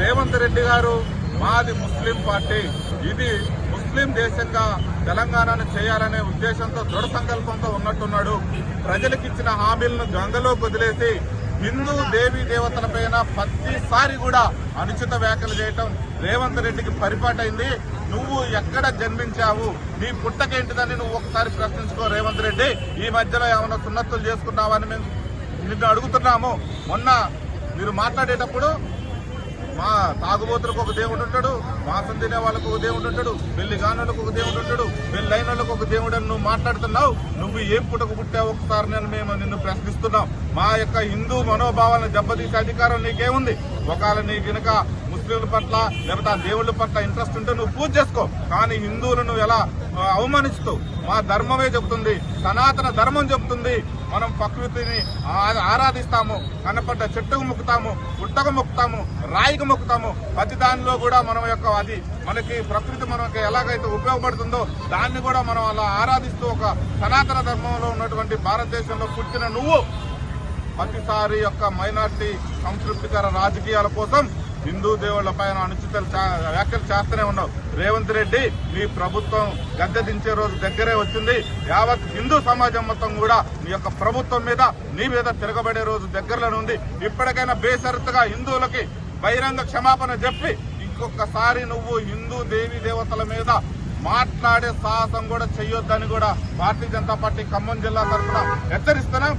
రేవంత్ రెడ్డి గారు మాది Muslim party. ఇది ముస్లిం దేశంగా తెలంగాణను చేయాలనే ఉద్దేశంతో దృఢ సంకల్పంతో ఉన్నట్టున్నాడు. ప్రజలకు ఇచ్చిన హామీలను గంగలో వదిలేసి హిందూ దేవీ దేవతలపైన ప్రతిసారి కూడా అనుచిత వ్యాఖ్యలు చేయటం రేవంత్ రెడ్డికి పరిపాటైంది. నువ్వు ఎక్కడ జన్మించావు? నీ పుట్టకేంటిదని నువ్వు ఒకసారి ప్రశ్నించుకో రేవంత్ రెడ్డి. ఈ మధ్యలో ఏమైనా సున్నత్తులు చేసుకున్నావని మేము నిన్ను అడుగుతున్నాము. మొన్న మీరు మాట్లాడేటప్పుడు మా తాగుబోతులకు ఒక దేవుడు ఉంటాడు మాసం తినే వాళ్ళకు ఒక దేవుడు ఉంటాడు పెళ్ళి గానులకు ఒక దేవుడు ఉంటాడు వెళ్ళి అయిన వాళ్ళకు ఒక దేవుడు అని నువ్వు మాట్లాడుతున్నావు నువ్వు ఏం పుటకు పుట్టావు ఒకసారి నేను మేము నిన్ను ప్రశ్నిస్తున్నాం. మా యొక్క హిందూ మనోభావాలను దెబ్బతీసే అధికారం నీకేముంది ఒకవేళ నీ కనుక ముస్లింల పట్ల లేకపోతే ఆ దేవుళ్ళ పట్ల ఇంట్రెస్ట్ ఉంటే నువ్వు పూజ చేసుకో. కానీ హిందువులను నువ్వు ఎలా అవమానిస్తూ? మా ధర్మమే చెబుతుంది. సనాతన ధర్మం చెబుతుంది. మనం ప్రకృతిని ఆరాధిస్తాము. కనపడ్డ చెట్టుకు మొక్కుతాము గుట్టకు మొక్కుతాము రాయికి మొక్కుతాము. ప్రతి దానిలో కూడా మనం యొక్క అది మనకి ప్రకృతి మనకి ఎలాగైతే ఉపయోగపడుతుందో దాన్ని కూడా మనం అలా ఆరాధిస్తూ ఒక సనాతన ధర్మంలో ఉన్నటువంటి భారతదేశంలో పుట్టిన నువ్వు. ప్రతిసారి యొక్క మైనార్టీ సంతృప్తికర రాజకీయాల కోసం హిందూ దేవుళ్ళ పైన అనుచిత వ్యాఖ్యలు చేస్తూనే ఉన్నావు. రేవంత్ రెడ్డి మీ ప్రభుత్వం గద్దె దించే రోజు దగ్గరే వచ్చింది. యావత్ హిందూ సమాజం మొత్తం కూడా నీ యొక్క ప్రభుత్వం మీద నీ మీద తిరగబడే రోజు దగ్గరలోనే ఉంది. ఇప్పటికైనా బేసరత్గా హిందువులకి బహిరంగ క్షమాపణ చెప్పి ఇంకొకసారి నువ్వు హిందూ దేవీ దేవతల మీద మాట్లాడే సాహసం కూడా చెయ్యొద్దని కూడా భారతీయ జనతా పార్టీ ఖమ్మం జిల్లా తరఫున హెచ్చరిస్తున్నాం.